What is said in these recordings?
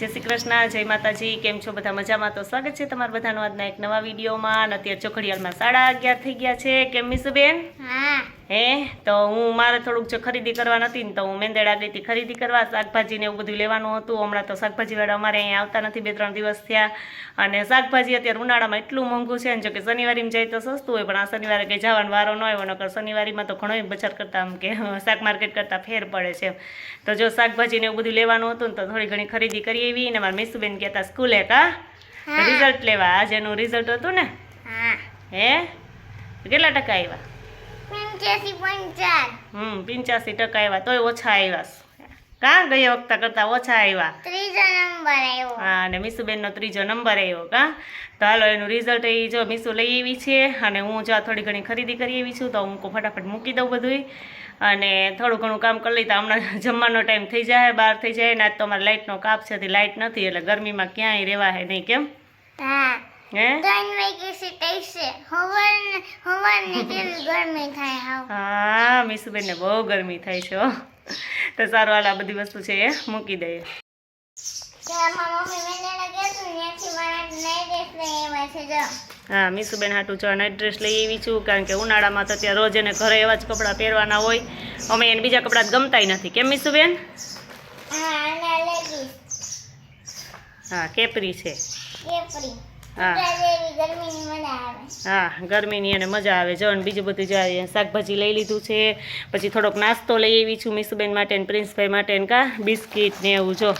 જય શ્રી કૃષ્ણ, જય માતાજી, કેમ છો બધા મજામાં? તો સ્વાગત છે તમારા બધાનો આજના એક નવા વિડીયોમાં. અને અત્યારે ચોખડિયાલમાં સાડા અગિયાર થઈ ગયા છે. કેમ મીસુબેન? હા. હે? તો હું મારે થોડુંક જો ખરીદી કરવા નથી ને તો હું મેંદેડા ગઈ હતી ખરીદી કરવા શાકભાજી ને એવું બધું લેવાનું હતું. હમણાં તો શાકભાજીવાળા અમારે અહીંયા આવતા નથી બે ત્રણ દિવસ થયા. અને શાકભાજી અત્યારે ઉનાળામાં એટલું મોંઘું છે ને જો કે શનિવારીમાં જાય તો સસ્તું હોય પણ આ શનિવારે કંઈ જવાનો વારો ન હોય નકર શનિવારીમાં તો ઘણો બજાર કરતાં આમ કે શાક માર્કેટ કરતાં ફેર પડે છે. તો જો શાકભાજી ને એવું બધું લેવાનું હતું ને તો થોડી ઘણી ખરીદી કરી એવી ને મારા મિસુબેન ગયા હતા સ્કૂલે કા રિઝલ્ટ લેવા. આજેનું રિઝલ્ટ હતું ને? હે. કેટલા ટકા આવ્યા? હમ પિંચાસી ટકા આવ્યા તોય ઓછા આવ્યા કાં ગયા વખતે કરતાં ઓછા આવ્યા? ત્રીજો નંબર આવ્યો. હા અને મીસુબેનનો ત્રીજો નંબર આવ્યો કાં? તો હાલો એનું રિઝલ્ટ એ જો મીસુ લઈ આવી છે અને હું જો થોડી ઘણી ખરીદી કરી આવી છું તો હું ફટાફટ મૂકી દઉં બધુંય. અને થોડું ઘણું કામ કરી લઈ તો હમણાં જમવાનો ટાઈમ થઈ જાય બહાર થઈ જાય ને આજ તો અમારે લાઇટનો કાપ છે લાઇટ નથી એટલે ગરમીમાં ક્યાંય રહેવા હે નહીં કેમ? હા. હે? છે હા મીસુબેનને બહુ ગરમી થાય છે તો સારું હાલ આ બધી વસ્તુ છે એ મૂકી દઈએ. છે હા મીસુબેન હાટું જો નાઇટ ડ્રેસ લઈ આવી છું કારણ કે ઉનાળામાં તો ત્યાં રોજ એને ઘરે એવા જ કપડાં પહેરવાના હોય. અમે એને બીજા કપડાં ગમતાય નથી. કેમ મીસુબેન? હા કેપરી છે. કેપરી. હા. હા ગરમીની અને મજા આવે. જો અને બીજું બધું જાય શાકભાજી લઈ લીધું છે. પછી થોડોક નાસ્તો લઈ આવી છું મીસુબેન માટે ને પ્રિન્સભાઈ માટે ને કા બિસ્કિટ ને એવું જો.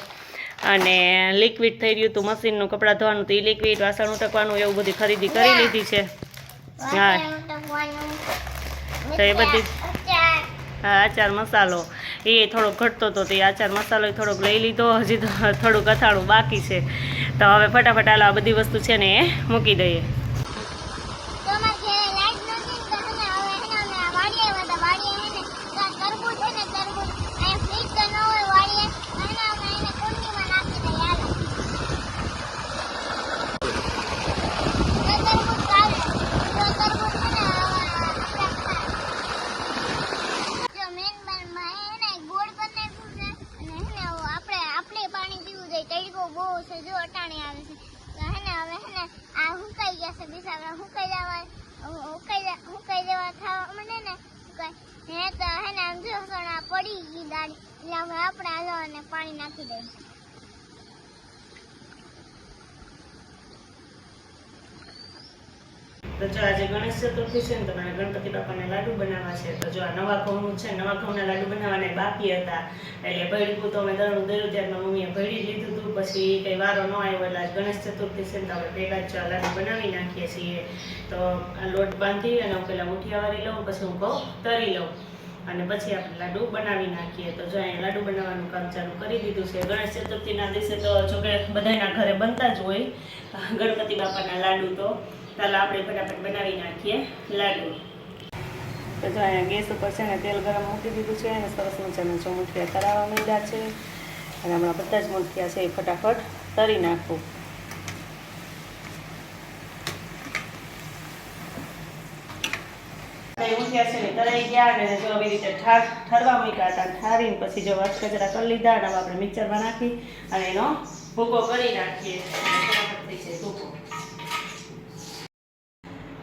અને લિક્વિડ થઈ રહ્યું હતું મશીનનું કપડાં ધોવાનું તો એ લિક્વિડ વાસણ ઉટકવાનું એવું બધી ખરીદી કરી લીધી છે. હા. તો એ બધી- હા અચાર મસાલો. એ થોડોક ઘટતો હતો તે આચાર મસાલો થોડોક લઈ લીધો, હજી થોડુંક અથાણું બાકી છે. તો હવે ફટાફટ હાલો આ બધી વસ્તુ છે ને એ મૂકી દઈએ તો અમારે ઘરે લાઈટ નથી ને તો હે ને હવે હે ને અમે આ વાડીએ આવ્યા હતા. વાડીએ હે ને તો આ તરબૂચ છે ને તરબૂચ. અહીંયા ફ્રીજ તો ન હોય વાડીએ. હે ને અમે એને કુંડીમાં નાખી દઈએ, હાલો. તો તરબૂચ ચાલે. તો તરબૂચ છે ને હવે આપણે ખાય. જો મેન બારમાં હે ને ગોળ કરી નાખ્યું છે. અને હે ને હવે આપણે આપણે પાણી પીવું જોઈએ. તડકો બહુ છે જો અટાણે આવે છે તો હે ને હવે હે ને આ છે બિચારા હુકાઈ જવા, હું કઈ હુકાઈ જવા થવા મને ને હે તો હે ને આમ જો પડી ગઈ દાડી એટલે આપણે હાલો અને પાણી નાખી દઈએ તો જો આજે ગણેશ ચતુર્થી છે ને, તો મારે ગણપતિ બાપાને લાડુ બનાવવા છે. તો જો આ નવા ઘઉંનું છે, નવા ઘઉંના લાડુ બનાવવાના બાકી હતા. એટલે ભળ્યું તો અમે દરનું દર્યું ત્યારે મમ્મીએ ભળી લીધું હતું. પછી કંઈ વારો ન આવ્યો એટલે આજ ગણેશ ચતુર્થી છે ને, તો આપણે ભેગા જ લાડુ બનાવી નાખીએ છીએ. તો આ લોટ બાંધી અને હું પહેલાં મુઠિયા વાળી લઉં, પછી હું ઘઉં તરી લઉં. અને પછી આપણે લાડુ બનાવી નાખીએ. તો જો અહીંયા લાડુ બનાવવાનું કામ ચાલુ કરી દીધું છે. ગણેશ ચતુર્થીના દિવસે તો જોકે બધાના ઘરે બનતા જ હોય ગણપતિ બાપાના લાડુ તો. ચાલો આપણે ફટાફટ બનાવી નાખીએ લાડુ. તો જો અહીંયા ગેસ ઉપર છે ને તેલ ગરમ મૂકી દીધું છે અને સરસ મજાના જો મુઠિયા તરાવવા માંડ્યા છે. અને હમણાં બધા જ મુઠિયા છે એ ફટાફટ તરી નાખું. મુઠિયા છે ને તરાઈ ગયા અને જો આવી રીતે ઠાર ઠરવા મૂક્યા હતા ઠારીને પછી જો વાસ કચરા કરી લીધા અને આપણે મિક્સરમાં નાખી અને એનો ભૂકો કરી નાખીએ. ભૂકો.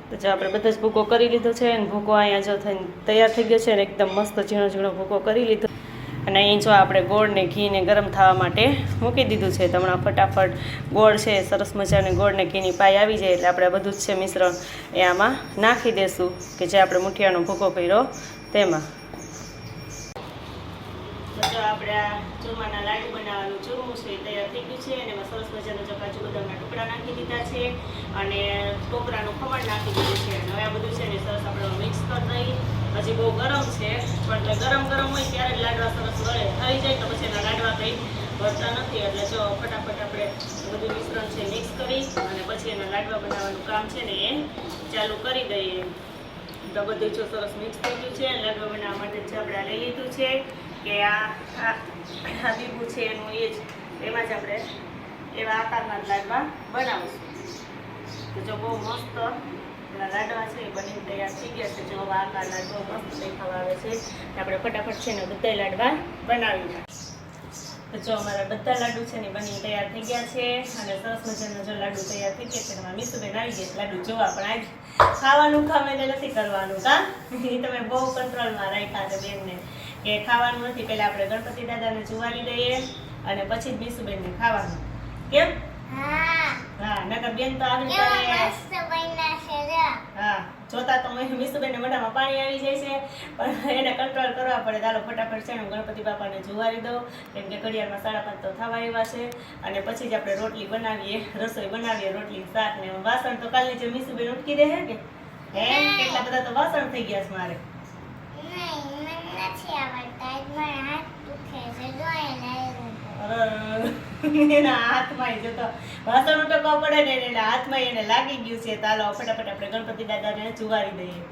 તો જો આપણે બધા જ ભૂકો કરી લીધો છે અને ભૂકો અહીંયા જો થઈને તૈયાર થઈ ગયો છે અને એકદમ મસ્ત ઝીણો ઝીણો ભૂકો કરી લીધો. અને અહીં જો આપણે ગોળને ઘીને ગરમ થવા માટે મૂકી દીધું છે. હમણાં ફટાફટ ગોળ છે, સરસ મજાને ગોળને ઘીની પાય આવી જાય એટલે આપણે બધું જ છે મિશ્રણ એ આમાં નાખી દઈશું કે જે આપણે મુઠિયાનો ભૂકો કર્યો તેમાં. તો આપણે આ ચૂરમાના લાડુ બનાવવાનું ચૂરમું છે તૈયાર થઈ ગયું છે અને એમાં સરસ મજાનું ચકાચુ બધાના ટુકડા નાખી દીધા છે અને કોકરાનું ખમણ નાખી દીધું છે. અને હવે આ બધું છે ને સરસ આપણે મિક્સ કરી દઈ. હજી બહુ ગરમ છે, પણ ગરમ ગરમ હોય ત્યારે જ લાડવા સરસ વળે. થઈ જાય તો પછી એના લાડવા કંઈ ભરતા નથી. એટલે જો ફટાફટ આપણે બધું મિશ્રણ છે મિક્સ કરી અને પછી એના લાડવા બનાવવાનું કામ છે ને એ ચાલુ કરી દઈએ. તો બધું જો સરસ મિક્સ થઈ ગયું છે. લાડવા બનાવવા માટે જ આપણે લઈ લીધું છે. કે આ આ બીબું છે એનું એ જ, એમાં જ આપણે એવા આકારના લાડવા બનાવીશું. તો જો બહુ મસ્ત લાડવા છે એ બનીને તૈયાર થઈ ગયા છે. જો આવા આકાર લાડવા મસ્ત દેખાવા આવે છે. આપણે ફટાફટ છે ને બધા લાડવા બનાવી નાખીએ તો જો અમારા બધા લાડુ છે ને બની તૈયાર થઈ ગયા છે. અને સરસ મજાના જો લાડુ તૈયાર થઈ ગયા છે એમાં મીસુબેન આવી ગયા લાડુ જોવા પણ આજ ખાવાનું ખામે ને નથી કરવાનું કા એ તમે બહુ કંટ્રોલમાં રાખ્યા છે બેનને. કે ખાવાનું નથી, પહેલાં આપણે ગણપતિ દાદાને જુવારી દઈએ અને પછી જ બીસુબેનને ખાવાનું. કેમ? હા હા નકર બેન તો આવી કેવા રીતે મસ્ત બન્યા છે જા. હા જોતા તો મેં મીસુબેનને મોઢામાં પાણી આવી જાય છે પણ એને કંટ્રોલ કરવા પડે. ચાલો ફટાફટ છે ને હું ગણપતિ બાપાને જુવારી દઉં કેમ કે ઘડિયાળમાં સાડા પાંચ તો થવા આવ્યા છે. અને પછી જ આપણે રોટલી બનાવીએ રસોઈ બનાવીએ રોટલી શાક ને વાસણ તો કાલની જે મિસુબેન ઉટકી રહે કે? હે. કેટલા બધા તો વાસણ થઈ ગયા છે મારે. નહીં મને નથી આવડતા. મારા હાથ દુખે છે જો એને આવ્યું છે. અરે, એના હાથમાં જો તો વાસણ ઉટકવા પડે ને એટલે હાથમાં એને લાગી ગયું છે. તાલો ફટાફટ આપણે ગણપતિ દાદાને જુવારી દઈએ.